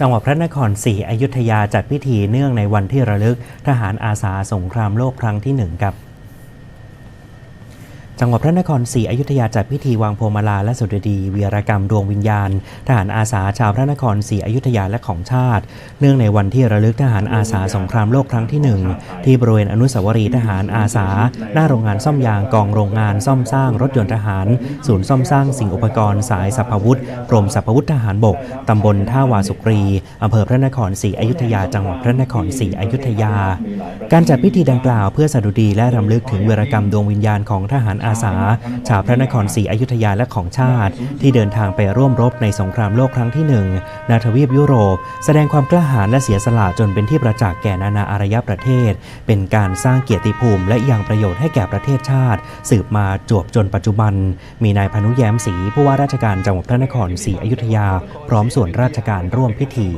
จังหวัดพระนครศรีอยุธยาจัดพิธีเนื่องในวันที่ระลึกทหารอาสาสงครามโลกครั้งที่หนึ่งครับ จังหวัดพระนครศรีอยุธยาจัดพิธีวางพวงมาลาและสุดดีวีรกรรมดวงวิญญาณ ทหารอาสาชาวพระนครศรีอยุธยาและของชาติ เนื่องในวันที่ระลึกทหารอาสาสงครามโลกครั้งที่หนึ่งที่บริเวณอนุสาวรีย์ทหารอาสา หน้าโรงงานซ่อมยางกองโรงงานซ่อมสร้างรถยนต์ทหาร ศูนย์ซ่อมสร้างสิ่งอุปกรณ์สายสัพพวุธกรมสัพพวุธทหารบกตำบลท่าวาสุกรีอำเภอพระนครศรีอยุธยาจังหวัดพระนครศรีอยุธยา การจัดพิธีดังกล่าวเพื่อสดุดีและรำลึกถึงเวรกรรมดวงวิญญาณของทหารอาสา ชาวพระนครศรีอยุธยาและของชาติ ที่เดินทางไปร่วมรบในสงครามโลกครั้งที่หนึ่งณทวีปยุโรป แสดงความกล้าหาญและเสียสละจนเป็นที่ประจักษ์แก่นานาอารยประเทศ เป็นการสร้างเกียรติภูมิ และยังประโยชน์ให้แก่ประเทศชาติ สืบมาจวบจนปัจจุบัน มีนายพนุแย้มศรีผู้ว่าราชการจังหวัดพระนครศรีอยุธยา พร้อมส่วนราชการร่วมพิธี